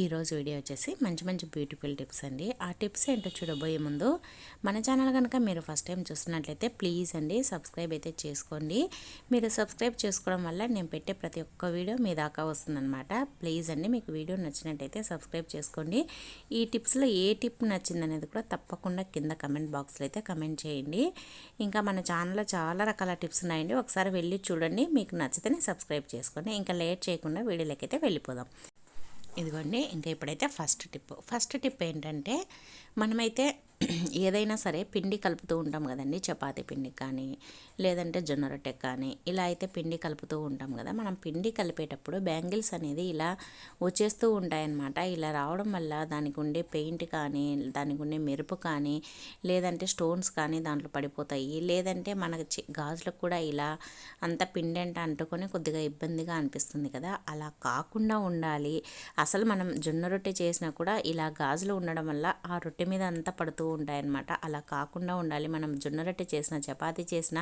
ఈరోజు వీడియో వచ్చేసి మంచి మంచి బ్యూటిఫుల్ టిప్స్ అండి. ఆ టిప్స్ ఏంటో చూడబోయే ముందు మన ఛానల్ కనుక మీరు ఫస్ట్ టైం చూస్తున్నట్లయితే ప్లీజ్ అండి సబ్స్క్రైబ్ అయితే చేసుకోండి. మీరు సబ్స్క్రైబ్ చేసుకోవడం వల్ల నేను పెట్టే ప్రతి ఒక్క వీడియో మీ దాకా వస్తుందన్నమాట. ప్లీజ్ అండి మీకు వీడియో నచ్చినట్టయితే సబ్స్క్రైబ్ చేసుకోండి. ఈ టిప్స్లో ఏ టిప్ నచ్చిందనేది కూడా తప్పకుండా కింద కమెంట్ బాక్స్లో అయితే కమెంట్ చేయండి. ఇంకా మన ఛానల్లో చాలా రకాల టిప్స్ ఉన్నాయండి. ఒకసారి వెళ్ళి చూడండి. మీకు నచ్చితేనే సబ్స్క్రైబ్ చేసుకోండి. ఇంకా లేట్ చేయకుండా వీడియోలోకి అయితే వెళ్ళిపోదాం. ఇదిగోండి ఇంకా ఇప్పుడైతే ఫస్ట్ టిప్ ఫస్ట్ టిప్ ఏంటంటే మనమైతే ఏదైనా సరే పిండి కలుపుతూ ఉంటాం కదండి. చపాతీ పిండి కానీ లేదంటే జొన్న రొట్టె కానీ ఇలా అయితే పిండి కలుపుతూ ఉంటాం కదా. మనం పిండి కలిపేటప్పుడు బ్యాంగిల్స్ అనేది ఇలా వచ్చేస్తూ ఉంటాయన్నమాట. ఇలా రావడం వల్ల దానికి ఉండే పెయింట్ కానీ దానికి ఉండే మెరుపు కానీ లేదంటే స్టోన్స్ కానీ దాంట్లో పడిపోతాయి. లేదంటే మనకి గాజులకు కూడా ఇలా అంత పిండి అంటే అంటుకొని కొద్దిగా ఇబ్బందిగా అనిపిస్తుంది కదా. అలా కాకుండా ఉండాలి. అసలు మనం జొన్న రొట్టె చేసినా కూడా ఇలా గాజులు ఉండడం వల్ల ఆ రొట్టె మీద అంతా పడుతూ ఉంటాయన్నమాట. అలా కాకుండా ఉండాలి. మనం జొన్న రొట్టె చేసిన చపాతీ చేసిన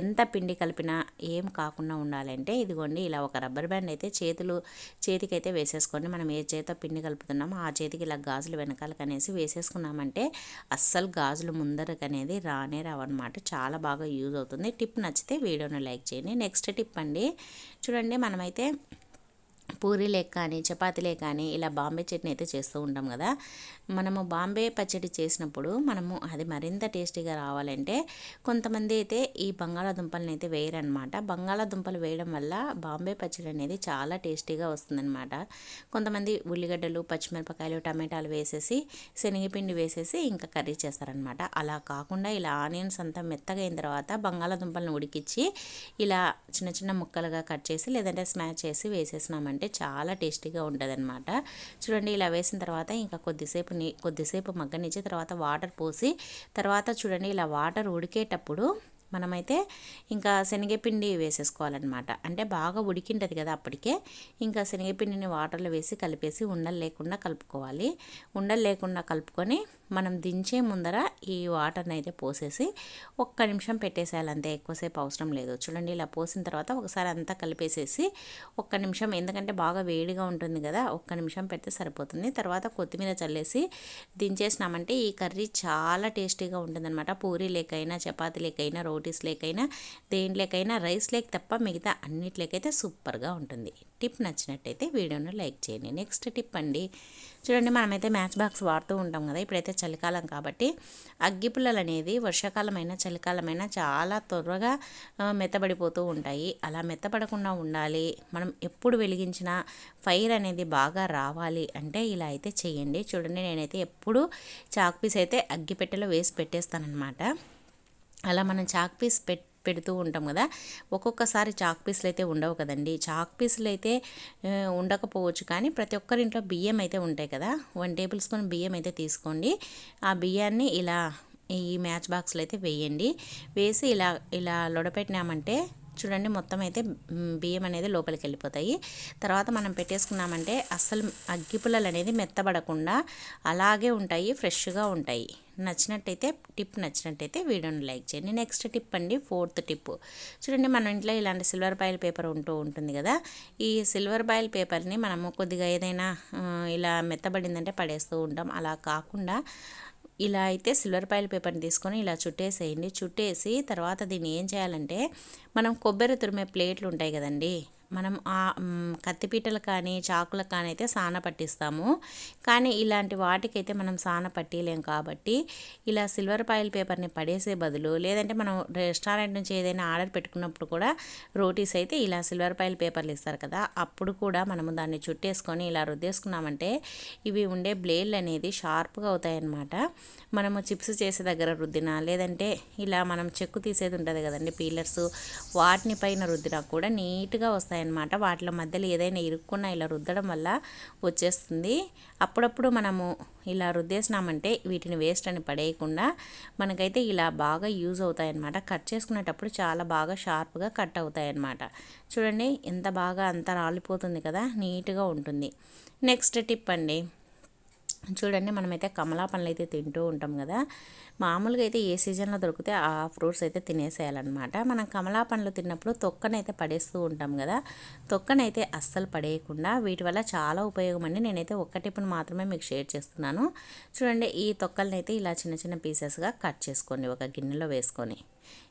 ఎంత పిండి కలిపినా ఏం కాకుండా ఉండాలంటే ఇదిగోండి ఇలా ఒక రబ్బర్ బ్యాండ్ అయితే చేతులు చేతికైతే వేసేసుకోండి. మనం ఏ చేతితో పిండి కలుపుతున్నామో ఆ చేతికి ఇలా గాజులు వెనకాలకు అనేసి వేసేసుకున్నామంటే అస్సలు గాజులు ముందరకనేది రానే రావన్నమాట. చాలా బాగా యూజ్ అవుతుంది. టిప్ నచ్చితే వీడియోను లైక్ చేయండి. నెక్స్ట్ టిప్ అండి. చూడండి మనమైతే పూరీలే కానీ చపాతీలే కానీ ఇలా బాంబే చట్నీ అయితే చేస్తూ ఉంటాం కదా. మనము బాంబే పచ్చడి చేసినప్పుడు మనము అది మరింత టేస్టీగా రావాలంటే కొంతమంది అయితే ఈ బంగాళాదుంపలను అయితే వేయరనమాట బంగాళాదుంపలు వేయడం వల్ల బాంబే పచ్చడి అనేది చాలా టేస్టీగా వస్తుందన్నమాట. కొంతమంది ఉల్లిగడ్డలు పచ్చిమిరపకాయలు టమాటాలు వేసేసి శనగపిండి వేసేసి ఇంకా కర్రీ చేస్తారనమాట అలా కాకుండా ఇలా ఆనియన్స్ అంతా మెత్తగా అయిన తర్వాత బంగాళాదుంపలను ఉడికిచ్చి ఇలా చిన్న చిన్న ముక్కలుగా కట్ చేసి లేదంటే స్మాష్ చేసి వేసేసినామంటే అంటే చాలా టేస్టీగా ఉంటుంది అనమాట చూడండి ఇలా వేసిన తర్వాత ఇంకా కొద్దిసేపు కొద్దిసేపు మగ్గనిచ్చి తర్వాత వాటర్ పోసి తర్వాత చూడండి ఇలా వాటర్ ఉడికేటప్పుడు మనమైతే ఇంకా శనగపిండి వేసేసుకోవాలన్నమాట. అంటే బాగా ఉడికింటుంది కదా అప్పటికే. ఇంకా శనగపిండిని వాటర్లో వేసి కలిపేసి ఉండలు లేకుండా కలుపుకోవాలి. ఉండలు లేకుండా కలుపుకొని మనం దించే ముందర ఈ వాటర్ని అయితే పోసేసి ఒక్క నిమిషం పెట్టేసేయాలి అంతే ఎక్కువసేపు అవసరం లేదు. చూడండి ఇలా పోసిన తర్వాత ఒకసారి అంతా కలిపేసేసి ఒక్క నిమిషం ఎందుకంటే బాగా వేడిగా ఉంటుంది కదా ఒక్క నిమిషం పెడితే సరిపోతుంది. తర్వాత కొత్తిమీర చల్లేసి దించేసినామంటే ఈ కర్రీ చాలా టేస్టీగా ఉంటుందన్నమాట. పూరీ లేకైనా చపాతీ లేకైనా రోటీస్ లేకైనా దేంట్లోకైనా రైస్ లేక తప్ప మిగతా అన్నిట్లేకైతే సూపర్గా ఉంటుంది. టిప్ నచ్చినట్టయితే వీడియోను లైక్ చేయండి. నెక్స్ట్ టిప్ అండి. చూడండి మనమైతే మ్యాచ్ బాక్స్ వాడుతూ ఉంటాం కదా. ఇప్పుడైతే చలికాలం కాబట్టి అగ్గిపుల్లలు అనేది వర్షాకాలమైన చలికాలమైన చాలా త్వరగా మెత్తబడిపోతూ ఉంటాయి. అలా మెత్తపడకుండా ఉండాలి. మనం ఎప్పుడు వెలిగించిన ఫైర్ అనేది బాగా రావాలి అంటే ఇలా అయితే చేయండి. చూడండి నేనైతే ఎప్పుడు చాక్ పీస్ అయితే అగ్గిపెట్టెలో వేసి పెట్టేస్తానమాట అలా మనం చాక్ పీస్ పెట్ పెడుతూ ఉంటాం కదా. ఒక్కొక్కసారి చాక్ పీసులు అయితే ఉండవు కదండి. చాక్ పీసులు అయితే ఉండకపోవచ్చు కానీ ప్రతి ఒక్కరింట్లో బియ్యం అయితే ఉంటాయి కదా. వన్ టేబుల్ స్పూన్ బియ్యం అయితే తీసుకోండి. ఆ బియ్యాన్ని ఇలా ఈ మ్యాచ్ బాక్స్లో అయితే వేయండి. వేసి ఇలా ఇలా లొడపెట్టినామంటే చూడండి మొత్తం అయితే బియ్యం అనేది లోపలికి వెళ్ళిపోతాయి. తర్వాత మనం పెట్టేసుకున్నామంటే అస్సలు అగ్గిపుల్లలు అనేది మెత్తబడకుండా అలాగే ఉంటాయి ఫ్రెష్గా ఉంటాయి. నచ్చినట్టయితే టిప్ నచ్చినట్టయితే వీడియోని లైక్ చేయండి. నెక్స్ట్ టిప్ అండి ఫోర్త్ టిప్. చూడండి మన ఇంట్లో ఇలాంటి సిల్వర్ బాయిల్ పేపర్ ఉంటూ ఉంటుంది కదా ఈ సిల్వర్ బాయిల్ పేపర్ని మనము కొద్దిగా ఏదైనా ఇలా మెత్తబడిందంటే పడేస్తూ ఉంటాం. అలా కాకుండా ఇలా అయితే సిల్వర్ పాయిల్ పేపర్ని తీసుకొని ఇలా చుట్టేసేయండి. చుట్టేసి తర్వాత దీన్ని ఏం చేయాలంటే మనం కొబ్బరి తురిమే ప్లేట్లు ఉంటాయి కదండి మనం ఆ కత్తిపీటలు కానీ చాకులకు కానీ అయితే సాన పట్టిస్తాము. కానీ ఇలాంటి వాటికైతే మనం సాన పట్టిలేం కాబట్టి ఇలా సిల్వర్ పాయిల్ పేపర్ని పడేసే బదులు లేదంటే మనం రెస్టారెంట్ నుంచి ఏదైనా ఆర్డర్ పెట్టుకున్నప్పుడు కూడా రోటీస్ అయితే ఇలా సిల్వర్ పాయిల్ పేపర్లు ఇస్తారు కదా అప్పుడు కూడా మనము దాన్ని చుట్టేసుకొని ఇలా రుద్దేసుకున్నామంటే ఇవి ఉండే బ్లేడ్లు అనేది షార్ప్గా అవుతాయన్నమాట. మనము చిప్స్ చేసే దగ్గర రుద్దినా లేదంటే ఇలా మనం చెక్కు తీసేది ఉంటుంది కదండి పీలర్స్ వాటిని పైన రుద్దినా కూడా నీట్గా వస్తాయి. అన్నమాట వాటిలో మధ్యలో ఏదైనా ఇరుక్కున్నా ఇలా రుద్దడం వల్ల వచ్చేస్తుంది. అప్పుడప్పుడు మనము ఇలా రుద్దేసినామంటే వీటిని వేస్ట్ అని పడేయకుండా మనకైతే ఇలా బాగా యూజ్ అవుతాయన్నమాట. కట్ చేసుకునేటప్పుడు చాలా బాగా షార్ప్గా కట్ అవుతాయన్నమాట. చూడండి ఎంత బాగా అంత రాలిపోతుంది కదా నీట్గా ఉంటుంది. నెక్స్ట్ టిప్ అండి. చూడండి మనమైతే కమలా పండ్లు అయితే తింటూ ఉంటాం కదా. మామూలుగా అయితే ఏ సీజన్లో దొరికితే ఆ ఫ్రూట్స్ అయితే తినేసేయాలన్నమాట. మనం కమలా పండ్లు తిన్నప్పుడు తొక్కనైతే పడేస్తూ ఉంటాం కదా. తొక్కనైతే అస్సలు పడేయకుండా వీటి వల్ల చాలా ఉపయోగం అండి నేనైతే ఒక్క మాత్రమే మీకు షేర్ చేస్తున్నాను. చూడండి ఈ తొక్కలనైతే ఇలా చిన్న చిన్న పీసెస్గా కట్ చేసుకోండి ఒక గిన్నెలో వేసుకొని.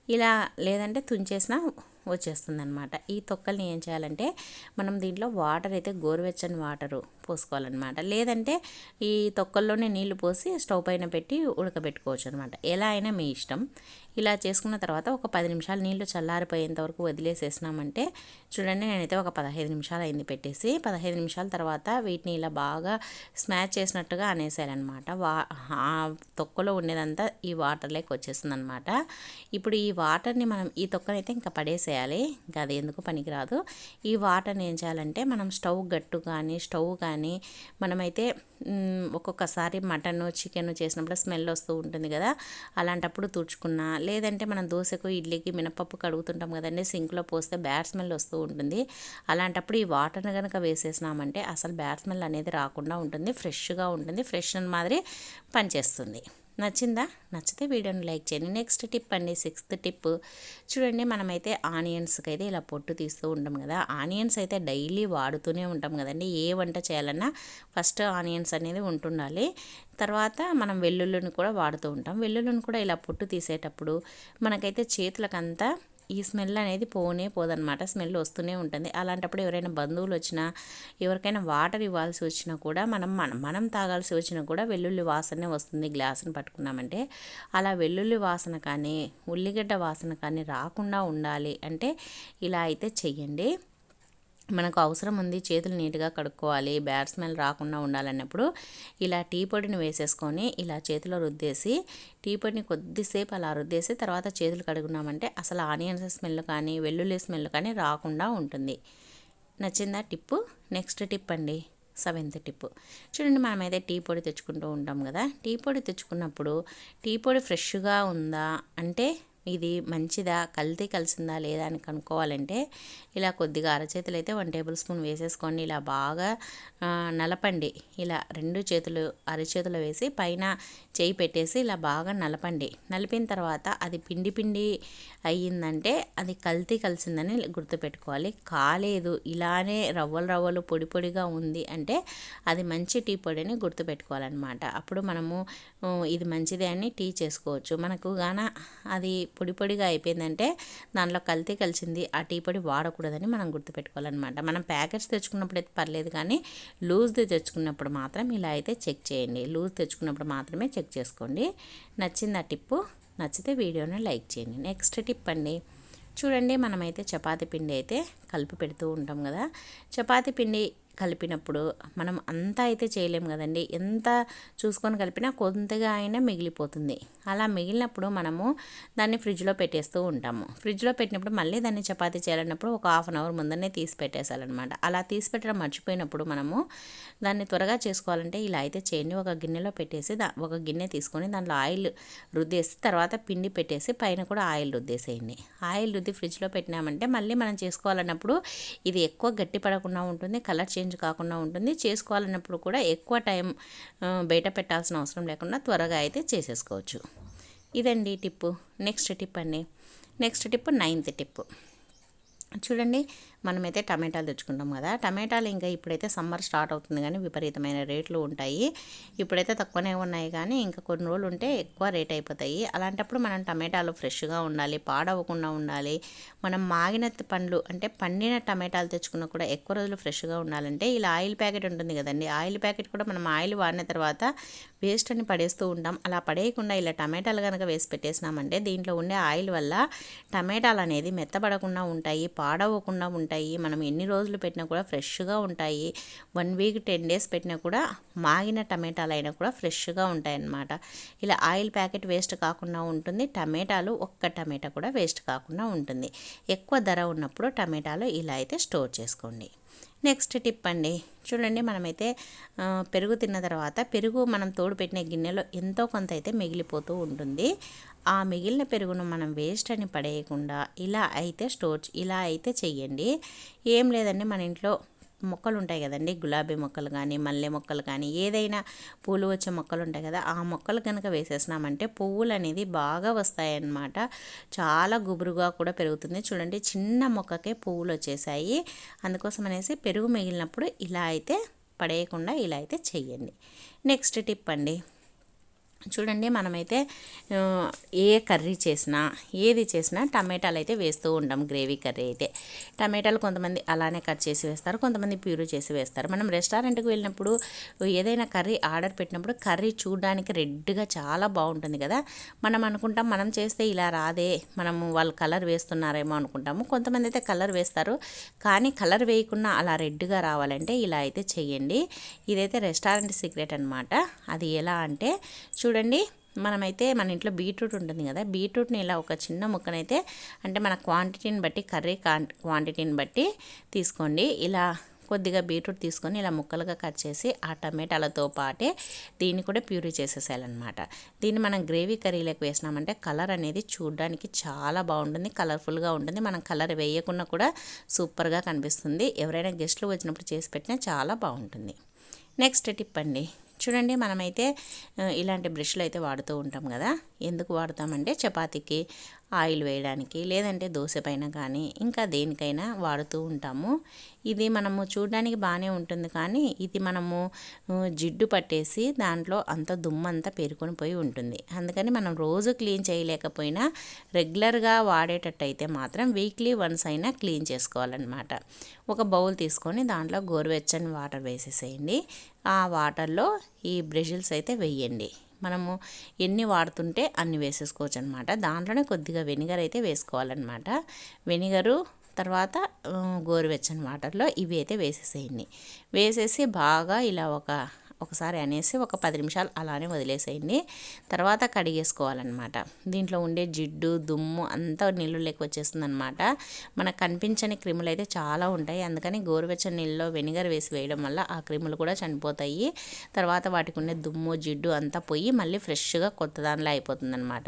ఇలా లేదంటే తుంచేసిన వచ్చేస్తుంది అనమాట ఈ తొక్కల్ని ఏం చేయాలంటే మనం దీంట్లో వాటర్ అయితే గోరువెచ్చని వాటరు పోసుకోవాలన్నమాట. లేదంటే ఈ తొక్కల్లోనే నీళ్ళు పోసి స్టవ్ పైన పెట్టి ఉడకబెట్టుకోవచ్చు అనమాట ఎలా అయినా మీ ఇష్టం. ఇలా చేసుకున్న తర్వాత ఒక పది నిమిషాలు నీళ్ళు చల్లారిపోయేంత వరకు వదిలేసేసినామంటే చూడండి నేనైతే ఒక పదహైదు నిమిషాలు అయింది పెట్టేసి పదహైదు నిమిషాల తర్వాత వీటిని ఇలా బాగా స్మాచ్ చేసినట్టుగా అనేసారనమాట వా తొక్కలో ఉండేదంతా ఈ వాటర్లోకి వచ్చేస్తుంది అనమాట ఇప్పుడు ఈ వాటర్ని మనం ఈ తొక్కనైతే ఇంకా పడేసేయాలి. ఇంకా అది ఎందుకు పనికిరాదు. ఈ వాటర్ని ఏం చేయాలంటే మనం స్టవ్ గట్టు కానీ స్టవ్ కానీ మనమైతే ఒక్కొక్కసారి మటన్ చికెన్ చేసినప్పుడు స్మెల్ వస్తూ ఉంటుంది కదా. అలాంటప్పుడు తుడుచుకున్నా లేదంటే మనం దోశకు ఇడ్లీకి మినపప్పు కడుగుతుంటాం కదండి సింక్లో పోస్తే బ్యాడ్ స్మెల్ వస్తూ ఉంటుంది. అలాంటప్పుడు ఈ వాటర్ని కనుక వేసేసినామంటే అసలు బ్యాడ్ స్మెల్ అనేది రాకుండా ఉంటుంది ఫ్రెష్గా ఉంటుంది ఫ్రెష్ మాదిరి పనిచేస్తుంది. నచ్చిందా? నచ్చితే వీడియోని లైక్ చేయండి. నెక్స్ట్ టిప్ అండి సిక్స్త్ టిప్. చూడండి మనమైతే ఆనియన్స్కి అయితే ఇలా పొట్టు తీస్తూ ఉంటాం కదా. ఆనియన్స్ అయితే డైలీ వాడుతూనే ఉంటాం కదండి. ఏ వంట చేయాలన్నా ఫస్ట్ ఆనియన్స్ అనేది ఉంటుండాలి. తర్వాత మనం వెల్లుల్లిని కూడా వాడుతూ ఉంటాం. వెల్లుల్లిని కూడా ఇలా పొట్టు తీసేటప్పుడు మనకైతే చేతులకంతా ఈ స్మెల్ అనేది పోనే పోదనమాట స్మెల్ వస్తూనే ఉంటుంది. అలాంటప్పుడు ఎవరైనా బంధువులు వచ్చినా ఎవరికైనా వాటర్ ఇవ్వాల్సి వచ్చినా కూడా మనం మనం మనం తాగాల్సి వచ్చినా కూడా వెల్లుల్లి వాసనే వస్తుంది గ్లాసుని పట్టుకున్నామంటే. అలా వెల్లుల్లి వాసన కానీ ఉల్లిగడ్డ వాసన కానీ రాకుండా ఉండాలి అంటే ఇలా అయితే చెయ్యండి. మనకు అవసరం ఉంది చేతులు నీట్గా కడుక్కోవాలి బ్యాడ్ స్మెల్ రాకుండా ఉండాలన్నప్పుడు ఇలా టీ పొడిని వేసేసుకొని ఇలా చేతిలో రుద్దేసి టీ పొడిని కొద్దిసేపు అలా రుద్దేసి తర్వాత చేతులు కడుగున్నామంటే అసలు ఆనియన్స్ స్మెల్ కానీ వెల్లుల్లి స్మెల్ కానీ రాకుండా ఉంటుంది. నచ్చిందా టిప్పు? నెక్స్ట్ టిప్ అండి. సెవెంత్ టిప్ చూడండి మనమైతే టీ పొడి తెచ్చుకుంటూ ఉంటాం కదా. టీ పొడి తెచ్చుకున్నప్పుడు టీ పొడి ఫ్రెష్గా ఉందా అంటే ఇది మంచిదా? కల్తీ కలిసిందా? లేదా? అని కనుక్కోవాలంటే ఇలా కొద్దిగా అరచేతులు అయితే వన్ టేబుల్ స్పూన్ వేసేసుకోండి. ఇలా బాగా నలపండి. ఇలా రెండు చేతులు అరచేతులు వేసి పైన చేయి పెట్టేసి ఇలా బాగా నలపండి. నలిపిన తర్వాత అది పిండి పిండి అయ్యిందంటే అది కల్తీ కలిసిందని గుర్తుపెట్టుకోవాలి. కాలేదు. ఇలానే రవ్వలు రవ్వలు పొడి పొడిగా ఉంది అంటే అది మంచి టీ పొడిని గుర్తుపెట్టుకోవాలన్నమాట. అప్పుడు మనము ఇది మంచిదే అని టీ చేసుకోవచ్చు. మనకు గాన అది పొడి పొడిగా అయిపోయిందంటే దానిలో కల్తీ కలిసింది ఆ టీ పొడి వాడకూడదని మనం గుర్తుపెట్టుకోవాలన్నమాట. మనం ప్యాకెట్స్ తెచ్చుకున్నప్పుడు అయితే పర్లేదు కానీ లూజ్ది తెచ్చుకున్నప్పుడు మాత్రం ఇలా అయితే చెక్ చేయండి. లూజ్ తెచ్చుకున్నప్పుడు మాత్రమే చెక్ చేసుకోండి. నచ్చింది ఆ టిప్పు? నచ్చితే వీడియోని లైక్ చేయండి. నెక్స్ట్ టిప్ అండి. చూడండి మనమైతే చపాతీ పిండి అయితే కలిపి పెడుతూ ఉంటాం కదా. చపాతీ పిండి కలిపినప్పుడు మనం అంతా అయితే చేయలేము కదండి. ఎంత చూసుకొని కలిపినా కొంతగా అయినా మిగిలిపోతుంది. అలా మిగిలినప్పుడు మనము దాన్ని ఫ్రిడ్జ్లో పెట్టేస్తూ ఉంటాము. ఫ్రిడ్జ్లో పెట్టినప్పుడు మళ్ళీ దాన్ని చపాతీ చేయాలన్నప్పుడు ఒక హాఫ్ అన్ అవర్ ముందరనే తీసి పెట్టేసాలన్నమాట. అలా తీసి పెట్టడం మర్చిపోయినప్పుడు మనము దాన్ని త్వరగా చేసుకోవాలంటే ఇలా అయితే చేయండి. ఒక గిన్నెలో పెట్టేసి ఒక గిన్నె తీసుకొని దాంట్లో ఆయిల్ రుద్దేసి తర్వాత పిండి పెట్టేసి పైన కూడా ఆయిల్ రుద్దేసేయండి. ఆయిల్ రుద్ది ఫ్రిడ్జ్లో పెట్టినామంటే మళ్ళీ మనం చేసుకోవాలన్నప్పుడు ఇది ఎక్కువ గట్టి పడకుండా ఉంటుంది. కలర్ చేంజ్ కాకుండా ఉంటుంది. చేసుకోవాలన్నప్పుడు కూడా ఎక్కువ టైం బయట పెట్టాల్సిన అవసరం లేకుండా త్వరగా అయితే చేసేసుకోవచ్చు. ఇదండి టిప్పు. నెక్స్ట్ టిప్ అండి. నెక్స్ట్ టిప్ నైన్త్ టిప్ చూడండి మనమైతే టమాటాలు తెచ్చుకుంటాం కదా. టమాటాలు ఇంకా ఇప్పుడైతే సమ్మర్ స్టార్ట్ అవుతుంది కానీ విపరీతమైన రేట్లు ఉంటాయి. ఇప్పుడైతే తక్కువనే ఉన్నాయి కానీ ఇంకా కొన్ని రోజులు ఉంటే ఎక్కువ రేట్ అయిపోతాయి. అలాంటప్పుడు మనం టమాటాలు ఫ్రెష్గా ఉండాలి పాడవకుండా ఉండాలి. మనం మాగిన పండ్లు అంటే పండిన టమాటాలు తెచ్చుకున్న కూడా ఎక్కువ రోజులు ఫ్రెష్గా ఉండాలంటే ఇలా ఆయిల్ ప్యాకెట్ ఉంటుంది కదండి. ఆయిల్ ప్యాకెట్ కూడా మనం ఆయిల్ వాడిన తర్వాత వేస్ట్ అని పడేస్తూ ఉంటాం. అలా పడేయకుండా ఇలా టమాటాలు కనుక వేసి పెట్టేసినామంటే దీంట్లో ఉండే ఆయిల్ వల్ల టమాటాలు అనేది మెత్తబడకుండా ఉంటాయి పాడవకుండా ఉంటాయి. ఉంటాయి. మనం ఎన్ని రోజులు పెట్టినా కూడా ఫ్రెష్గా ఉంటాయి. వన్ వీక్ టెన్ డేస్ పెట్టినా కూడా మాగిన టమాటాలు అయినా కూడా ఫ్రెష్గా ఉంటాయన్నమాట. ఇలా ఆయిల్ ప్యాకెట్ వేస్ట్ కాకుండా ఉంటుంది. టమాటాలు ఒక్క టమాటా కూడా వేస్ట్ కాకుండా ఉంటుంది. ఎక్కువ ధర ఉన్నప్పుడు టమాటాలు ఇలా అయితే స్టోర్ చేసుకోండి. నెక్స్ట్ టిప్ అండి. చూడండి మనమైతే పెరుగు తిన్న తర్వాత పెరుగు మనం తోడు పెట్టిన గిన్నెలో ఎంతో కొంత అయితే మిగిలిపోతూ ఉంటుంది. ఆ మిగిలిన పెరుగును మనం వేస్ట్ అని పడేయకుండా ఇలా అయితే స్టోర్ ఇలా అయితే చెయ్యండి. ఏం లేదండి మన ఇంట్లో మొక్కలు ఉంటాయి కదండి. గులాబీ మొక్కలు కానీ మల్లె మొక్కలు కానీ ఏదైనా పూలు వచ్చే మొక్కలు ఉంటాయి కదా ఆ మొక్కలు కనుక వేసేసినామంటే పువ్వులు అనేది బాగా వస్తాయన్నమాట. చాలా గుబురుగా కూడా పెరుగుతుంది. చూడండి చిన్న మొక్కకే పువ్వులు వచ్చేసాయి. అందుకోసం అనేసి పెరుగు మిగిలినప్పుడు ఇలా అయితే పడేయకుండా ఇలా అయితే చెయ్యండి. నెక్స్ట్ టిప్ అండి. చూడండి మనమైతే ఏ కర్రీ చేసినా ఏది చేసినా టమాటాలు అయితే వేస్తూ ఉంటాం గ్రేవీ కర్రీ అయితే. టమాటాలు కొంతమంది అలానే కట్ చేసి వేస్తారు కొంతమంది ప్యూరీ చేసి వేస్తారు. మనం రెస్టారెంట్కి వెళ్ళినప్పుడు ఏదైనా కర్రీ ఆర్డర్ పెట్టినప్పుడు కర్రీ చూడడానికి రెడ్గా చాలా బాగుంటుంది కదా. మనం అనుకుంటాం మనం చేస్తే ఇలా రాదే మనము వాళ్ళు కలర్ వేస్తున్నారేమో అనుకుంటాము. కొంతమంది అయితే కలర్ వేస్తారు కానీ కలర్ వేయకుండా అలా రెడ్గా రావాలంటే ఇలా అయితే చేయండి. ఇదైతే రెస్టారెంట్ సీక్రెట్ అనమాట అది ఎలా అంటే చూ చూడండి మనమైతే మన ఇంట్లో బీట్రూట్ ఉంటుంది కదా బీట్రూట్ని ఇలా ఒక చిన్న ముక్కనైతే అంటే మన క్వాంటిటీని బట్టి కర్రీ క్వాంటిటీని బట్టి తీసుకోండి. ఇలా కొద్దిగా బీట్రూట్ తీసుకొని ఇలా ముక్కలుగా కట్ చేసి ఆ టమాటాలతో పాటే దీన్ని కూడా ప్యూరీ చేసేసేయాలన్నమాట. దీన్ని మనం గ్రేవీ కర్రీలోకి వేసినామంటే కలర్ అనేది చూడడానికి చాలా బాగుంటుంది కలర్ఫుల్గా ఉంటుంది. మనం కలర్ వేయకుండా కూడా సూపర్గా కనిపిస్తుంది. ఎవరైనా గెస్ట్లు వచ్చినప్పుడు చేసి పెట్టినా చాలా బాగుంటుంది. నెక్స్ట్ టిప్ అండి. చూడండి మనమైతే ఇలాంటి బ్రష్లు అయితే వాడుతూ ఉంటాం కదా. ఎందుకు వాడతామంటే చపాతీకి ఆయిల్ వేయడానికి లేదంటే దోశ పైన కానీ ఇంకా దేనికైనా వాడుతూ ఉంటాము. ఇది మనము చూడడానికి బాగానే ఉంటుంది కానీ ఇది మనము జిడ్డు పట్టేసి దాంట్లో అంత దుమ్మంతా పేరుకొని పోయి ఉంటుంది. అందుకని మనం రోజు క్లీన్ చేయలేకపోయినా రెగ్యులర్గా వాడేటట్టు అయితే మాత్రం వీక్లీ వన్స్ అయినా క్లీన్ చేసుకోవాలన్నమాట. ఒక బౌల్ తీసుకొని దాంట్లో గోరువెచ్చని వాటర్ వేసేసేయండి. ఆ వాటర్లో ఈ బ్రెజిల్స్ అయితే వేయండి. మనము ఎన్ని వాడుతుంటే అన్ని వేసేసుకోవచ్చు అనమాట దాంట్లోనే కొద్దిగా వెనిగర్ అయితే వేసుకోవాలన్నమాట వెనిగరు తర్వాత గోరువెచ్చని వాటర్లో ఇవి అయితే వేసేసేయండి. వేసేసి బాగా ఇలా ఒక ఒకసారి అనేసి ఒక పది నిమిషాలు అలానే వదిలేసేయండి. తర్వాత కడిగేసుకోవాలన్నమాట. దీంట్లో ఉండే జిడ్డు దుమ్ము అంతా నీళ్ళు లేక వచ్చేస్తుంది అనమాట మనకు కనిపించని క్రిములు అయితే చాలా ఉంటాయి. అందుకని గోరువెచ్చని నీళ్ళలో వెనిగర్ వేసి వేయడం వల్ల ఆ క్రిములు కూడా చనిపోతాయి. తర్వాత వాటికి ఉండే దుమ్ము జిడ్డు అంతా పోయి మళ్ళీ ఫ్రెష్గా కొత్త దానిలో అయిపోతుంది అనమాట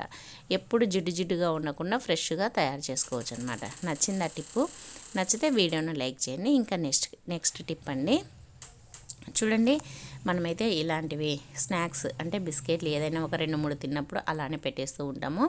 ఎప్పుడు జిడ్డు జిడ్డుగా ఉండకుండా ఫ్రెష్గా తయారు చేసుకోవచ్చు అనమాట నచ్చింది ఆ టిప్పు? నచ్చితే వీడియోను లైక్ చేయండి. ఇంకా నెక్స్ట్ నెక్స్ట్ టిప్ అండి. చూడండి మనమైతే ఇలాంటివి స్నాక్స్ అంటే బిస్కెట్లు ఏదైనా ఒక రెండు మూడు తిన్నప్పుడు అలానే పెట్టేస్తూ ఉంటాము.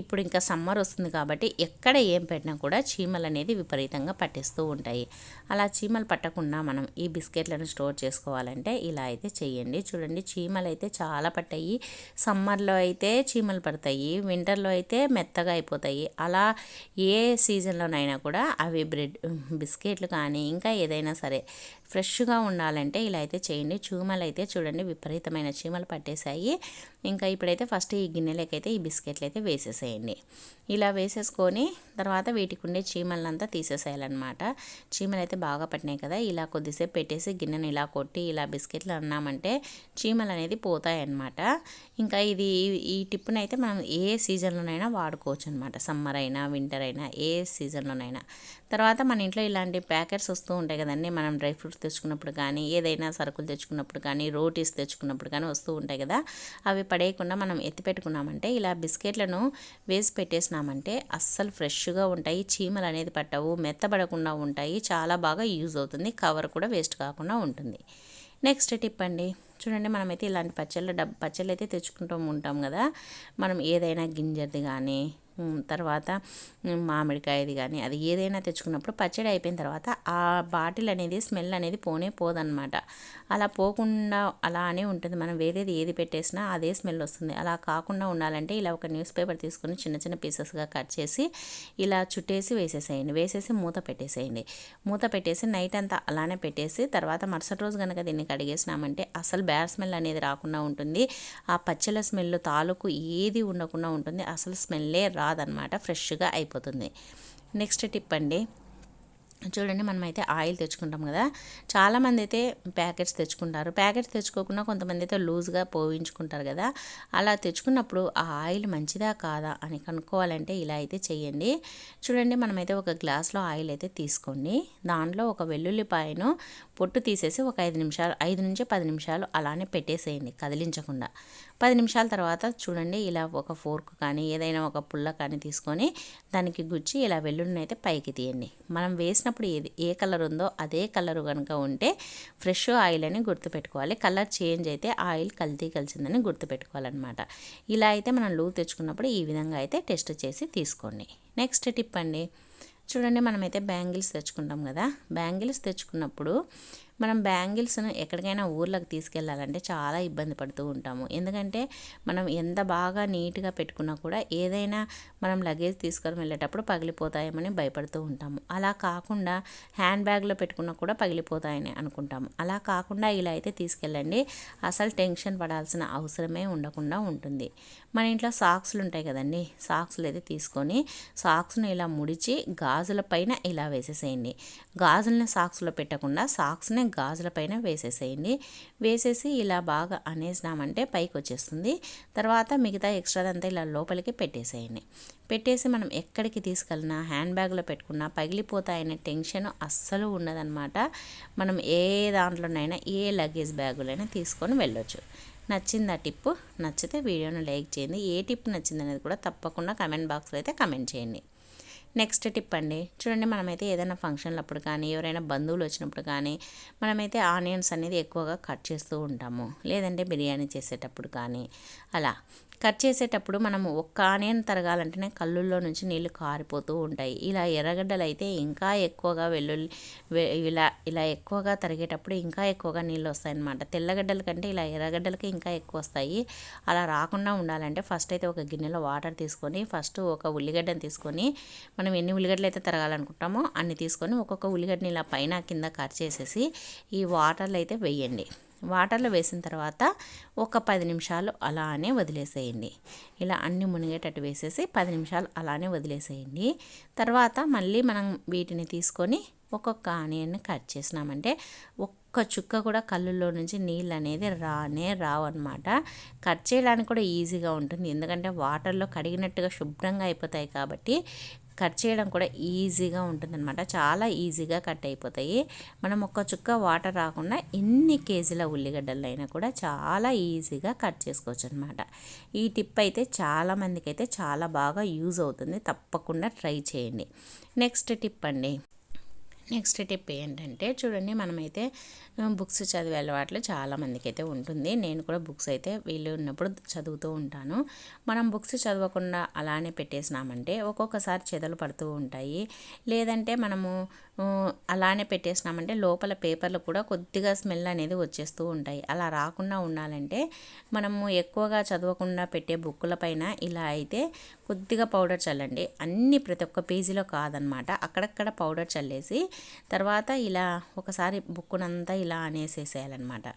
ఇప్పుడు ఇంకా సమ్మర్ వస్తుంది కాబట్టి ఎక్కడ ఏం పెట్టినా కూడా చీమలు అనేది విపరీతంగా పట్టేస్తూ ఉంటాయి. అలా చీమలు పట్టకుండా మనం ఈ బిస్కెట్లను స్టోర్ చేసుకోవాలంటే ఇలా అయితే చేయండి. చూడండి చీమలు అయితే చాలా పట్టాయి. సమ్మర్లో అయితే చీమలు పడతాయి. వింటర్లో అయితే మెత్తగా అయిపోతాయి. అలా ఏ సీజన్లోనైనా కూడా అవి బ్రెడ్ బిస్కెట్లు కానీ ఇంకా ఏదైనా సరే ఫ్రెష్గా ఉండాలంటే ఇలా అయితే చేయండి. చీమలు అయితే చూడండి విపరీతమైన చీమలు పట్టేశాయి. ఇంకా ఇప్పుడైతే ఫస్ట్ ఈ గిన్నెలకైతే ఈ బిస్కెట్లు అయితే వేసేసేయండి. ఇలా వేసేసుకొని తర్వాత వీటికి ఉండే చీమలంతా తీసేసేయాలన్నమాట. చీమలు అయితే బాగా పట్టినాయి కదా ఇలా కొద్దిసేపు పెట్టేసి గిన్నెను ఇలా కొట్టి ఇలా బిస్కెట్లు అన్నామంటే చీమలు అనేది పోతాయన్నమాట. ఇంకా ఇది ఈ టిప్పునైతే మనం ఏ సీజన్లోనైనా వాడుకోవచ్చు అనమాట సమ్మర్ అయినా వింటర్ అయినా ఏ సీజన్లోనైనా. తర్వాత మన ఇంట్లో ఇలాంటి ప్యాకెట్స్ వస్తూ ఉంటాయి కదండి మనం డ్రై ఫ్రూట్స్ తెచ్చుకున్నప్పుడు కానీ ఏదైనా సరుకులు తెచ్చుకున్నప్పుడు కానీ రోటీస్ తెచ్చుకున్నప్పుడు కానీ వస్తూ ఉంటాయి కదా. అవి పడేయకుండా మనం ఎత్తి పెట్టుకున్నామంటే ఇలా బిస్కెట్లను వేసి పెట్టేసినామంటే అస్సలు ఫ్రెష్గా ఉంటాయి. చీమలు అనేది పట్టవు మెత్తబడకుండా ఉంటాయి. చాలా బాగా యూజ్ అవుతుంది. కవర్ కూడా వేస్ట్ కాకుండా ఉంటుంది. నెక్స్ట్ టిప్ అండి. చూడండి మనమైతే ఇలాంటి పచ్చళ్ళ డబ్ పచ్చళ్ళు అయితే తెచ్చుకుంటూ ఉంటాం కదా. మనం ఏదైనా గింజది కానీ తర్వాత మామిడికాయది కానీ అది ఏదైనా తెచ్చుకున్నప్పుడు పచ్చడి అయిపోయిన తర్వాత ఆ బాటిల్ అనేది స్మెల్ అనేది పోనే పోదనమాట అలా పోకుండా అలానే ఉంటుంది. మనం వేరేది ఏది పెట్టేసినా అదే స్మెల్ వస్తుంది. అలా కాకుండా ఉండాలంటే ఇలా ఒక న్యూస్ పేపర్ తీసుకొని చిన్న చిన్న పీసెస్గా కట్ చేసి ఇలా చుట్టేసి వేసేసేయండి. వేసేసి మూత పెట్టేసేయండి. మూత పెట్టేసి నైట్ అంతా అలానే పెట్టేసి తర్వాత మరుసటి రోజు కనుక దీన్ని కడిగేసినామంటే అసలు బ్యాడ్ స్మెల్ అనేది రాకుండా ఉంటుంది. ఆ పచ్చల స్మెల్ తాలూకు ఏది ఉండకుండా ఉంటుంది. అసలు స్మెల్లే రా రాదనమాట ఫ్రెష్గా అయిపోతుంది. నెక్స్ట్ టిప్ అండి చూడండి మనమైతే ఆయిల్ తెచ్చుకుంటాం కదా చాలామంది అయితే ప్యాకెట్స్ తెచ్చుకుంటారు. ప్యాకెట్స్ తెచ్చుకోకుండా కొంతమంది అయితే లూజ్గా పోయించుకుంటారు కదా అలా తెచ్చుకున్నప్పుడు ఆ ఆయిల్ మంచిదా కాదా అని కనుక్కోవాలంటే ఇలా అయితే చేయండి. చూడండి మనమైతే ఒక గ్లాస్లో ఆయిల్ అయితే తీసుకోండి. దాంట్లో ఒక వెల్లుల్లిపాయను పొట్టు తీసేసి ఒక ఐదు నిమిషాలు ఐదు నుంచి పది నిమిషాలు అలానే పెట్టేసేయండి కదిలించకుండా. పది నిమిషాల తర్వాత చూడండి ఇలా ఒక ఫోర్క్ కానీ ఏదైనా ఒక పుల్ల కానీ తీసుకొని దానికి గుచ్చి ఇలా వెల్లుల్లిని అయితే పైకి తీయండి. మనం వేసినప్పుడు ఏది ఏ కలర్ ఉందో అదే కలర్ కనుక ఉంటే ఫ్రెష్ ఆయిల్ అని గుర్తుపెట్టుకోవాలి. కలర్ చేంజ్ అయితే ఆయిల్ కల్తీ కలిసిందని గుర్తుపెట్టుకోవాలన్నమాట. ఇలా అయితే మనం లూ తెచ్చుకున్నప్పుడు ఈ విధంగా అయితే టెస్ట్ చేసి తీసుకోండి. నెక్స్ట్ టిప్ అండి. చూడండి మనమైతే బ్యాంగిల్స్ తెచ్చుకుంటాం కదా. బ్యాంగిల్స్ తెచ్చుకున్నప్పుడు మనం బ్యాంగిల్స్ను ఎక్కడికైనా ఊర్లకు తీసుకెళ్ళాలంటే చాలా ఇబ్బంది పడుతూ ఉంటాము. ఎందుకంటే మనం ఎంత బాగా నీట్గా పెట్టుకున్నా కూడా ఏదైనా మనం లగేజ్ తీసుకొని వెళ్ళేటప్పుడు పగిలిపోతాయేమని భయపడుతూ ఉంటాము. అలా కాకుండా హ్యాండ్ బ్యాగ్లో పెట్టుకున్నా కూడా పగిలిపోతాయని అనుకుంటాము. అలా కాకుండా ఇలా అయితే తీసుకెళ్ళండి. అసలు టెన్షన్ పడాల్సిన అవసరమే ఉండకుండా ఉంటుంది. మన ఇంట్లో సాక్స్లు ఉంటాయి కదండి. సాక్స్లు అయితే తీసుకొని సాక్స్ను ఇలా ముడిచి గాజుల పైన ఇలా వేసేసేయండి. గాజులని సాక్స్లో పెట్టకుండా సాక్స్ని గాజులపైన వేసేసేయండి. వేసేసి ఇలా బాగా అనేసినామంటే పైకి వచ్చేస్తుంది తర్వాత మిగతా ఎక్స్ట్రాదంతా ఇలా లోపలికి పెట్టేసేయండి. పెట్టేసి మనం ఎక్కడికి తీసుకెళ్ళినా హ్యాండ్ బ్యాగ్లో పెట్టుకున్నా పగిలిపోతాయనే టెన్షన్ అస్సలు ఉండదన్నమాట. మనం ఏ దాంట్లోనైనా ఏ లగేజ్ బ్యాగులైనా తీసుకొని వెళ్ళొచ్చు. నచ్చింది ఆ టిప్పు? నచ్చితే వీడియోను లైక్ చేయండి. ఏ టిప్ నచ్చింది అనేది కూడా తప్పకుండా కమెంట్ బాక్స్లో అయితే కమెంట్ చేయండి. నెక్స్ట్ టిప్ అండి. చూడండి మనమైతే ఏదైనా ఫంక్షన్లప్పుడు కానీ ఎవరైనా బంధువులు వచ్చినప్పుడు కానీ మనమైతే ఆనియన్స్ అనేది ఎక్కువగా కట్ చేస్తూ ఉంటాము. లేదంటే బిర్యానీ చేసేటప్పుడు కానీ అలా. కట్ చేసేటప్పుడు మనము ఒక్క ఆనియన్ తరగాలంటేనే కళ్ళుల్లో నుంచి నీళ్ళు కారిపోతూ ఉంటాయి. ఇలా ఎర్రగడ్డలు అయితే ఇంకా ఎక్కువగా వెల్లుల్లి ఇలా ఇలా ఎక్కువగా తరిగేటప్పుడు ఇంకా ఎక్కువగా నీళ్ళు వస్తాయన్నమాట తెల్లగడ్డల కంటే ఇలా ఎర్రగడ్డలకి ఇంకా ఎక్కువ వస్తాయి అలా రాకుండా ఉండాలంటే ఫస్ట్ అయితే ఒక గిన్నెలో వాటర్ తీసుకొని ఫస్ట్ ఒక ఉల్లిగడ్డను తీసుకొని మనం ఎన్ని ఉల్లిగడ్డలు అయితే తరగాలనుకుంటామో అన్ని తీసుకొని ఒక్కొక్క ఉల్లిగడ్డని ఇలా పైన కింద కట్ చేసేసి ఈ వాటర్లో అయితే వేయండి. వాటర్లో వేసిన తర్వాత ఒక పది నిమిషాలు అలానే వదిలేసేయండి. ఇలా అన్ని మునిగేటట్టు వేసేసి పది నిమిషాలు అలానే వదిలేసేయండి. తర్వాత మళ్ళీ మనం వీటిని తీసుకొని ఒక్కొక్క ఆనియన్ని కట్ చేసినామంటే ఒక్క చుక్క కూడా కళ్ళుల్లో నుంచి నీళ్ళు అనేది రానే రావన్నమాట. కట్ చేయడానికి కూడా ఈజీగా ఉంటుంది. ఎందుకంటే వాటర్లో కడిగినట్టుగా శుభ్రంగా అయిపోతాయి కాబట్టి కట్ చేయడం కూడా ఈజీగా ఉంటుందన్నమాట. చాలా ఈజీగా కట్ అయిపోతాయి. మనం ఒక్క చుక్క వాటర్ రాకుండా ఎన్ని కేజీల ఉల్లిగడ్డలు అయినా కూడా చాలా ఈజీగా కట్ చేసుకోవచ్చు అనమాట ఈ టిప్ అయితే చాలామందికి అయితే చాలా బాగా యూజ్ అవుతుంది. తప్పకుండా ట్రై చేయండి. నెక్స్ట్ టిప్ అండి. నెక్స్ట్ టిప్ ఏంటంటే చూడండి మనమైతే బుక్స్ చదివే అలవాట్లు చాలామందికి అయితే ఉంటుంది. నేను కూడా బుక్స్ అయితే వీళ్ళు ఉన్నప్పుడు చదువుతూ ఉంటాను. మనం బుక్స్ చదవకుండా అలానే పెట్టేసినామంటే ఒక్కొక్కసారి చెదలు పడుతూ ఉంటాయి. లేదంటే మనము అలానే పెట్టేసినామంటే లోపల పేపర్లు కూడా కొద్దిగా స్మెల్ అనేది వచ్చేస్తూ ఉంటాయి. అలా రాకుండా ఉండాలంటే మనము ఎక్కువగా చదవకుండా పెట్టే బుక్కుల పైన ఇలా అయితే కొద్దిగా పౌడర్ చల్లండి. అన్ని ప్రతి ఒక్క పేజీలో కాదనమాట. అక్కడక్కడ పౌడర్ చల్లేసి తర్వాత ఇలా ఒకసారి బుక్కునంతా ఇలా అనేసేసేయాలన్నమాట.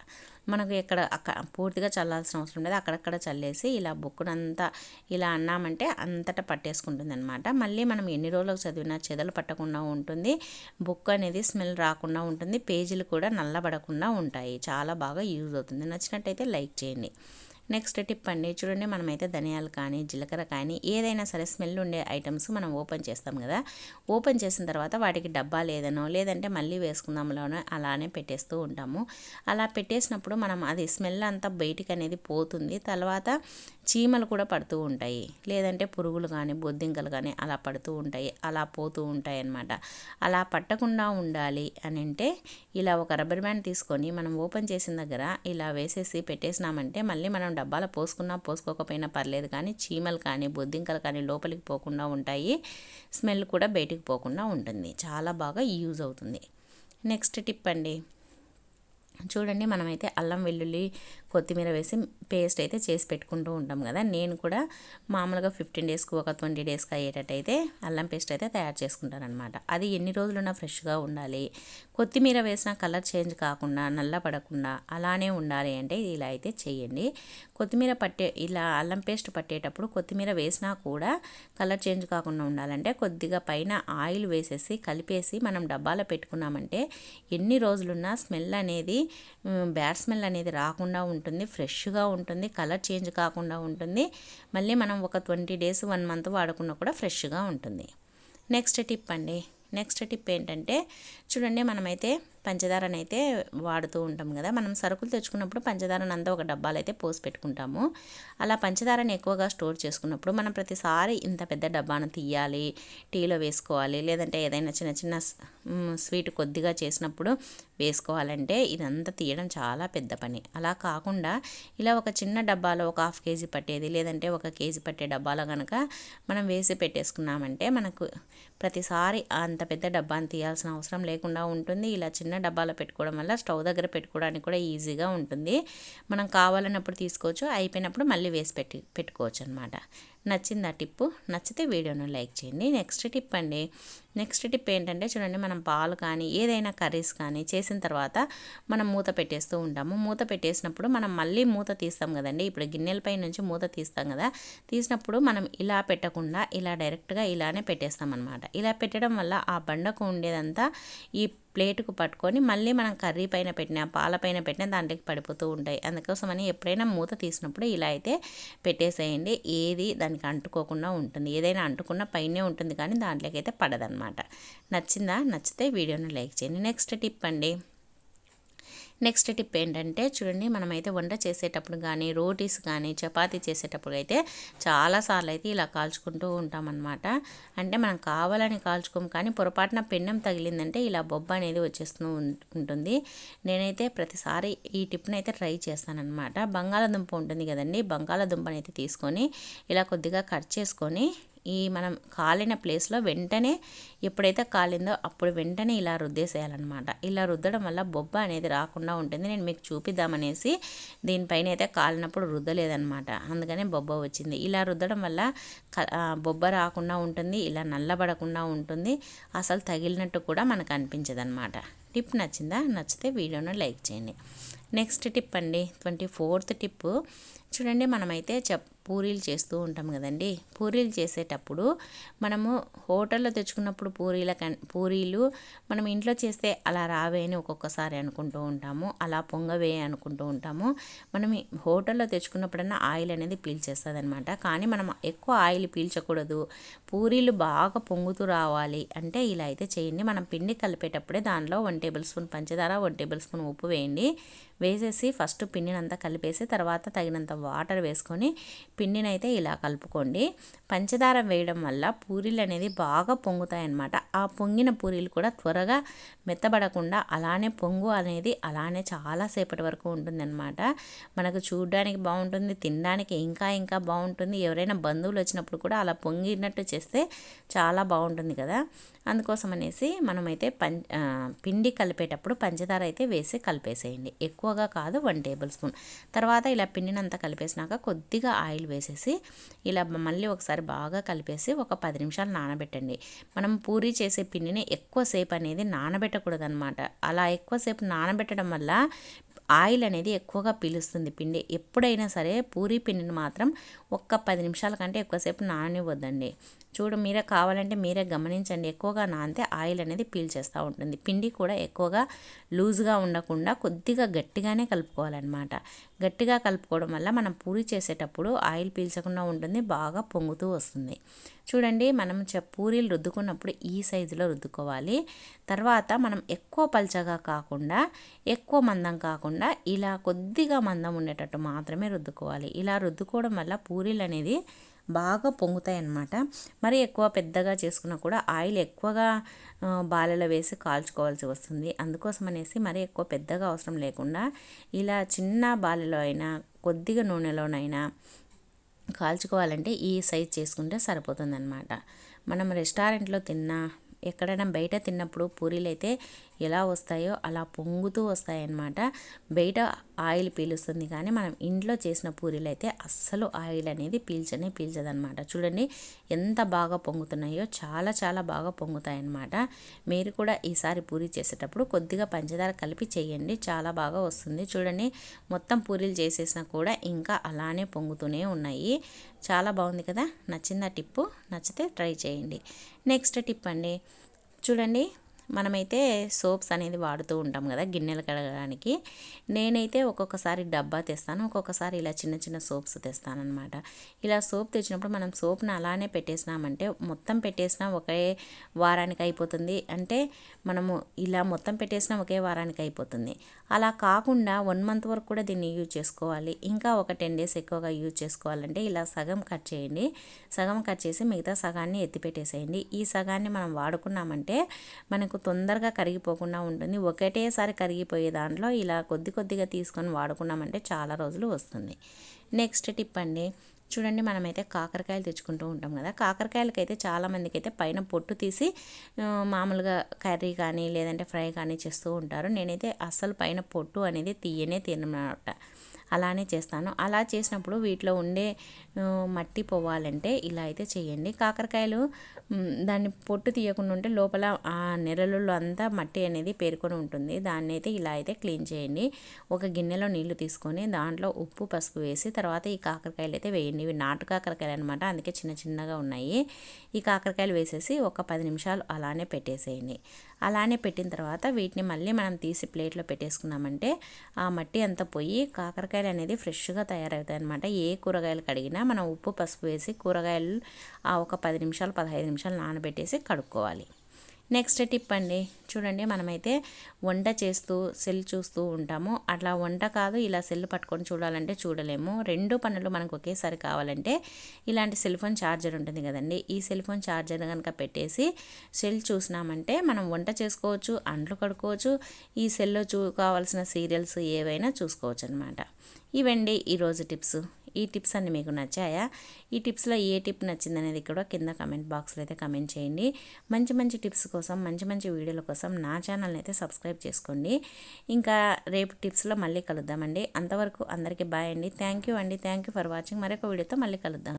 మనకు ఎక్కడ అక్క పూర్తిగా చల్లాల్సిన అవసరం లేదు. అక్కడక్కడ చల్లేసి ఇలా బుక్కునంతా ఇలా అన్నామంటే అంతటా పట్టేసుకుంటుంది అనమాట మళ్ళీ మనం ఎన్ని రోజులకు చదివినా చెదలు పట్టకుండా ఉంటుంది. బుక్ అనేది స్మెల్ రాకుండా ఉంటుంది. పేజీలు కూడా నల్లబడకుండా ఉంటాయి. చాలా బాగా యూజ్ అవుతుంది. నచ్చినట్టయితే లైక్ చేయండి. నెక్స్ట్ టిప్ అండి. చూడండి మనమైతే ధనియాలు కానీ జీలకర్ర కానీ ఏదైనా సరే స్మెల్ ఉండే ఐటమ్స్ మనం ఓపెన్ చేస్తాం కదా. ఓపెన్ చేసిన తర్వాత వాటికి డబ్బా లేదనో లేదంటే మళ్ళీ వేసుకుందాంలోనో అలానే పెట్టేస్తూ ఉంటాము. అలా పెట్టేసినప్పుడు మనం అది స్మెల్ అంతా బయటికి అనేది పోతుంది. తర్వాత చీమలు కూడా పడుతూ ఉంటాయి. లేదంటే పురుగులు కానీ బొద్దింకలు కానీ అలా పడుతూ ఉంటాయి. అలా పోతూ ఉంటాయి అన్నమాట అలా పట్టకుండా ఉండాలి అని అంటే ఇలా ఒక రబ్బర్ బ్యాండ్ తీసుకొని మనం ఓపెన్ చేసిన దగ్గర ఇలా వేసేసి పెట్టేసినామంటే మళ్ళీ మనం డబ్బాలో పోసుకున్నా పోసుకోకపోయినా పర్లేదు కానీ చీమలు కానీ బొద్దింకలు కానీ లోపలికి పోకుండా ఉంటాయి. స్మెల్ కూడా బయటికి పోకుండా ఉంటుంది. చాలా బాగా యూజ్ అవుతుంది. నెక్స్ట్ టిప్ అండి. చూడండి మనమైతే అల్లం వెల్లుల్లి కొత్తిమీర వేసి పేస్ట్ అయితే చేసి పెట్టుకుంటూ ఉంటాం కదా. నేను కూడా మామూలుగా ఫిఫ్టీన్ డేస్కి ఒక ట్వంటీ డేస్కి అయ్యేటట్టయితే అల్లం పేస్ట్ అయితే తయారు చేసుకుంటాను అనమాట అది ఎన్ని రోజులున్నా ఫ్రెష్గా ఉండాలి. కొత్తిమీర వేసిన కలర్ చేంజ్ కాకుండా నల్ల పడకుండా అలానే ఉండాలి అంటే ఇలా అయితే చేయండి. కొత్తిమీర పట్టే ఇలా అల్లం పేస్ట్ పట్టేటప్పుడు కొత్తిమీర వేసినా కూడా కలర్ చేంజ్ కాకుండా ఉండాలంటే కొద్దిగా పైన ఆయిల్ వేసేసి కలిపేసి మనం డబ్బాలో పెట్టుకున్నామంటే ఎన్ని రోజులున్నా స్మెల్ అనేది బ్యాడ్ స్మెల్ అనేది రాకుండా ఉంటుంది ఉంటుంది ఫ్రెష్గా ఉంటుంది కలర్ చేంజ్ కాకుండా ఉంటుంది. మళ్ళీ మనం ఒక ట్వంటీ డేస్ వన్ మంత్ వాడకుండా కూడా ఫ్రెష్గా ఉంటుంది. నెక్స్ట్ టిప్ అండి. నెక్స్ట్ టిప్ ఏంటంటే చూడండి మనమైతే పంచదారని అయితే వాడుతూ ఉంటాం కదా. మనం సరుకులు తెచ్చుకున్నప్పుడు పంచదారని అంతా ఒక డబ్బాలు అయితే పోసి పెట్టుకుంటాము. అలా పంచదారని ఎక్కువగా స్టోర్ చేసుకున్నప్పుడు మనం ప్రతిసారి ఇంత పెద్ద డబ్బాను తీయాలి టీలో వేసుకోవాలి లేదంటే ఏదైనా చిన్న చిన్న స్వీట్ కొద్దిగా చేసినప్పుడు వేసుకోవాలంటే ఇదంతా తీయడం చాలా పెద్ద పని. అలా కాకుండా ఇలా ఒక చిన్న డబ్బాలో ఒక హాఫ్ కేజీ పట్టేది లేదంటే ఒక కేజీ పట్టే డబ్బాలో కనుక మనం వేసి పెట్టేసుకున్నామంటే మనకు ప్రతిసారి అంత పెద్ద డబ్బాని తీయాల్సిన అవసరం లేకుండా ఉంటుంది. ఇలా చిన్న డబ్బాలో పెట్టుకోవడం వల్ల స్టవ్ దగ్గర పెట్టుకోవడానికి కూడా ఈజీగా ఉంటుంది. మనం కావాలన్నప్పుడు తీసుకోవచ్చు అయిపోయినప్పుడు మళ్ళీ వేసి పెట్టి పెట్టుకోవచ్చు అనమాట నచ్చింది ఆ టిప్పు? నచ్చితే వీడియోను లైక్ చేయండి. నెక్స్ట్ టిప్ అండి. నెక్స్ట్ టిప్ ఏంటంటే చూడండి మనం పాలు కానీ ఏదైనా కర్రీస్ కానీ చేసిన తర్వాత మనం మూత పెట్టేస్తూ ఉంటాము. మూత పెట్టేసినప్పుడు మనం మళ్ళీ మూత తీస్తాం కదండి. ఇప్పుడు గిన్నెలపై నుంచి మూత తీస్తాం కదా. తీసినప్పుడు మనం ఇలా పెట్టకుండా ఇలా డైరెక్ట్గా ఇలానే పెట్టేస్తాం అనమాట ఇలా పెట్టడం వల్ల ఆ బండకు ఉండేదంతా ఈ ప్లేటుకు పట్టుకొని మళ్ళీ మనం కర్రీ పైన పెట్టిన పాల పైన పెట్టిన దాంట్లోకి పడిపోతూ ఉంటాయి. అందుకోసమని ఎప్పుడైనా మూత తీసినప్పుడు ఇలా అయితే పెట్టేసేయండి. ఏది దాని దానికి అంటుకోకుండా ఉంటుంది. ఏదైనా అంటుకున్న పైనే ఉంటుంది కానీ దాంట్లోకి అయితే పడదనమాట నచ్చిందా? నచ్చితే వీడియోని లైక్ చేయండి. నెక్స్ట్ టిప్ అండి. నెక్స్ట్ టిప్ ఏంటంటే చూడండి మనమైతే వంట చేసేటప్పుడు కానీ రోటీస్ కానీ చపాతీ చేసేటప్పుడు అయితే చాలాసార్లు అయితే ఇలా కాల్చుకుంటూ ఉంటామన్నమాట. అంటే మనం కావాలని కాల్చుకోము కానీ పొరపాటున పెన్నం తగిలిందంటే ఇలా బొబ్బ అనేది వచ్చేస్తూ ఉంటుంది. నేనైతే ప్రతిసారి ఈ టిప్ని అయితే ట్రై చేస్తానన్నమాట. బంగాళాదుంప ఉంటుంది కదండి బంగాళాదుంపని అయితే తీసుకొని ఇలా కొద్దిగా కట్ చేసుకొని ఈ మనం కాలిన ప్లేస్లో వెంటనే ఎప్పుడైతే కాలిందో అప్పుడు వెంటనే ఇలా రుద్దేసేయాలన్నమాట. ఇలా రుద్దడం వల్ల బొబ్బ అనేది రాకుండా ఉంటుంది. నేను మీకు చూపిద్దామనేసి దీనిపైన అయితే కాలినప్పుడు రుద్దలేదనమాట అందుకనే బొబ్బ వచ్చింది. ఇలా రుద్దడం వల్ల బొబ్బ రాకుండా ఉంటుంది. ఇలా నల్లబడకుండా ఉంటుంది. అసలు తగిలినట్టు కూడా మనకు అనిపించదనమాట టిప్ నచ్చిందా? నచ్చితే వీడియోను లైక్ చేయండి. నెక్స్ట్ టిప్ అండి. ట్వంటీ ఫోర్త్ టిప్ చూడండి మనమైతే చెప్ పూరీలు చేస్తూ ఉంటాం కదండి. పూరీలు చేసేటప్పుడు మనము హోటల్లో తెచ్చుకున్నప్పుడు పూరీల పూరీలు మనం ఇంట్లో చేస్తే అలా రావే అని ఒక్కొక్కసారి అనుకుంటూ ఉంటాము. అలా పొంగవే అనుకుంటూ ఉంటాము. మనం హోటల్లో తెచ్చుకున్నప్పుడన్నా ఆయిల్ అనేది పీల్చేస్తుంది అనమాట కానీ మనం ఎక్కువ ఆయిల్ పీల్చకూడదు. పూరీలు బాగా పొంగుతూ రావాలి అంటే ఇలా అయితే చేయండి. మనం పిండి కలిపేటప్పుడే దానిలో వన్ టేబుల్ స్పూన్ పంచదార వన్ టేబుల్ స్పూన్ ఉప్పు వేయండి. వేసేసి ఫస్ట్ పిండినంతా కలిపేసి తర్వాత తగినంత వాటర్ వేసుకొని పిండినైతే ఇలా కలుపుకోండి. పంచదార వేయడం వల్ల పూరీలు అనేది బాగా పొంగుతాయి అన్నమాట ఆ పొంగిన పూరీలు కూడా త్వరగా మెత్తబడకుండా అలానే పొంగు అనేది అలానే చాలాసేపటి వరకు ఉంటుందన్నమాట. మనకు చూడడానికి బాగుంటుంది తినడానికి ఇంకా ఇంకా బాగుంటుంది. ఎవరైనా బంధువులు వచ్చినప్పుడు కూడా అలా పొంగినట్టు చేస్తే చాలా బాగుంటుంది కదా. అందుకోసం అనేసి మనమైతే పం పిండి కలిపేటప్పుడు పంచదార అయితే వేసి కలిపేసేయండి. ఎక్కువగా కాదు వన్ టేబుల్ స్పూన్. తర్వాత ఇలా పిండినంతా కలిపేసినాక కొద్దిగా ఆయిల్ వేసేసి ఇలా మళ్ళీ ఒకసారి బాగా కలిపేసి ఒక పది నిమిషాలు నానబెట్టండి. మనం పూరి చేసే పిండిని ఎక్కువసేపు అనేది నానబెట్టకూడదు అనమాట అలా ఎక్కువసేపు నానబెట్టడం వల్ల ఆయిల్ అనేది ఎక్కువగా పీలుస్తుంది. పిండి ఎప్పుడైనా సరే పూరి పిండిని మాత్రం ఒక్క పది నిమిషాల కంటే ఎక్కువసేపు నాననివ్వద్దండి. చూడు మీరే కావాలంటే మీరే గమనించండి. ఎక్కువగా నానితే ఆయిల్ అనేది పీల్చేస్తూ ఉంటుంది. పిండి కూడా ఎక్కువగా లూజ్గా ఉండకుండా కొద్దిగా గట్టిగానే కలుపుకోవాలన్నమాట. గట్టిగా కలుపుకోవడం వల్ల మనం పూరి చేసేటప్పుడు ఆయిల్ పీల్చకుండా ఉంటుంది బాగా పొంగుతూ వస్తుంది. చూడండి మనం పూరీలు రుద్దుకున్నప్పుడు ఈ సైజులో రుద్దుకోవాలి. తర్వాత మనం ఎక్కువ పల్చగా కాకుండా ఎక్కువ మందం కాకుండా ఇలా కొద్దిగా మందం ఉండేటట్టు మాత్రమే రుద్దుకోవాలి. ఇలా రుద్దుకోవడం వల్ల పూరీలు అనేది బాగా పొంగుతాయి అన్నమాట. మరి ఎక్కువ పెద్దగా చేసుకున్నా కూడా ఆయిల్ ఎక్కువగా బాలలో వేసి కాల్చుకోవాల్సి వస్తుంది. అందుకోసం అనేసి మరి ఎక్కువ పెద్దగా అవసరం లేకుండా ఇలా చిన్న బాలలో అయినా కొద్దిగా నూనెలోనైనా కాల్చుకోవాలంటే ఈ సైజ్ చేసుకుంటే సరిపోతుందన్నమాట. మనం రెస్టారెంట్లో తిన్నా ఎక్కడైనా బయట తిన్నప్పుడు పూరీలు అయితే ఎలా వస్తాయో అలా పొంగుతూ వస్తాయన్నమాట. బయట ఆయిల్ పీలుస్తుంది కానీ మనం ఇంట్లో చేసిన పూరీలు అయితే అస్సలు ఆయిల్ అనేది పీల్చనే పీల్చదనమాట చూడండి ఎంత బాగా పొంగుతున్నాయో చాలా చాలా బాగా పొంగుతాయన్నమాట. మీరు కూడా ఈసారి పూరి చేసేటప్పుడు కొద్దిగా పంచదార కలిపి చేయండి చాలా బాగా వస్తుంది. చూడండి మొత్తం పూరీలు చేసేసినా కూడా ఇంకా అలానే పొంగుతూనే ఉన్నాయి. చాలా బాగుంది కదా? నచ్చిందా టిప్పు? నచ్చితే ట్రై చేయండి. నెక్స్ట్ టిప్ అండి చూడండి మనమైతే సోప్స్ అనేది వాడుతూ ఉంటాం కదా గిన్నెలు కడగడానికి. నేనైతే ఒక్కొక్కసారి డబ్బా తెస్తాను ఒక్కొక్కసారి ఇలా చిన్న చిన్న సోప్స్ తెస్తానమాట ఇలా సోప్ తెచ్చినప్పుడు మనం సోప్ని అలానే పెట్టేసినామంటే మొత్తం పెట్టేసినా ఒకే వారానికి అయిపోతుంది. అంటే మనము ఇలా మొత్తం పెట్టేసినా ఒకే వారానికి అయిపోతుంది. అలా కాకుండా వన్ మంత్ వరకు కూడా దీన్ని యూజ్ చేసుకోవాలి. ఇంకా ఒక టెన్ డేస్ ఎక్కువగా యూజ్ చేసుకోవాలంటే ఇలా సగం కట్ చేయండి. సగం కట్ చేసి మిగతా సగాన్ని ఎత్తిపెట్టేసేయండి. ఈ సగాన్ని మనం వాడుకున్నామంటే మనకు తొందరగా కరిగిపోకుండా ఉంటుంది. ఒకటేసారి కరిగిపోయే దాంట్లో ఇలా కొద్ది కొద్దిగా తీసుకొని వాడుకున్నామంటే చాలా రోజులు వస్తుంది. నెక్స్ట్ టిప్ అండి. చూడండి మనమైతే కాకరకాయలు తెచ్చుకుంటూ ఉంటాం కదా. కాకరకాయలకి అయితే చాలామందికి అయితే పైన పొట్టు తీసి మామూలుగా కర్రీ కానీ లేదంటే ఫ్రై కానీ చేస్తూ ఉంటారు. నేనైతే అస్సలు పైన పొట్టు అనేది తీయనే తినమాట అలానే చేస్తాను. అలా చేసినప్పుడు వీటిలో ఉండే మట్టి పోవాలంటే ఇలా అయితే చేయండి. కాకరకాయలు దాన్ని పొట్టు తీయకుండా ఉంటే లోపల ఆ నెరలలో అంతా మట్టి అనేది పేరుకొని ఉంటుంది. దాన్ని అయితే ఇలా అయితే క్లీన్ చేయండి. ఒక గిన్నెలో నీళ్ళు తీసుకొని దాంట్లో ఉప్పు పసుపు వేసి తర్వాత ఈ కాకరకాయలు అయితే వేయండి. ఇవి నాటు కాకరకాయలు అనమాట అందుకే చిన్న చిన్నగా ఉన్నాయి. ఈ కాకరకాయలు వేసేసి ఒక పది నిమిషాలు అలానే పెట్టేసేయండి. అలానే పెట్టిన తర్వాత వీటిని మళ్ళీ మనం తీసి ప్లేట్లో పెట్టేసుకున్నామంటే ఆ మట్టి అంతా పోయి కాకరకాయలు అనేది ఫ్రెష్గా తయారవుతాయి అనమాట ఏ కూరగాయలు కడిగినా మనం ఉప్పు పసుపు వేసి కూరగాయలు ఆ ఒక పది నిమిషాలు పదహైదు నిమిషాలు నానబెట్టేసి కడుక్కోవాలి. నెక్స్ట్ టిప్ అండి. చూడండి మనమైతే వంట చేస్తూ సెల్ చూస్తూ ఉంటాము. అట్లా వంట కాదు ఇలా సెల్ పట్టుకొని చూడాలంటే చూడలేము. రెండు పనులు మనకు ఒకేసారి కావాలంటే ఇలాంటి సెల్ ఫోన్ ఛార్జర్ ఉంటుంది కదండి. ఈ సెల్ ఫోన్ ఛార్జర్ కనుక పెట్టేసి సెల్ చూసినామంటే మనం వంట చేసుకోవచ్చు అంట్లు కడుక్కోవచ్చు ఈ సెల్లో చూ కావాల్సిన సీరియల్స్ ఏవైనా చూసుకోవచ్చు అనమాట ఇవండి ఈరోజు టిప్స్. ఈ టిప్స్ అన్ని మీకు నచ్చాయా? ఈ టిప్స్లో ఏ టిప్ నచ్చిందనేది కూడా కింద కమెంట్ బాక్స్లో అయితే కమెంట్ చేయండి. మంచి మంచి టిప్స్ కోసం మంచి మంచి వీడియోల కోసం నా ఛానల్ని అయితే సబ్స్క్రైబ్ చేసుకోండి. ఇంకా రేపు టిప్స్లో మళ్ళీ కలుద్దామండి. అంతవరకు అందరికీ బాయ్ అండి. థ్యాంక్ యూ అండి. Thank you for watching. మరొక వీడియోతో మళ్ళీ కలుద్దాం.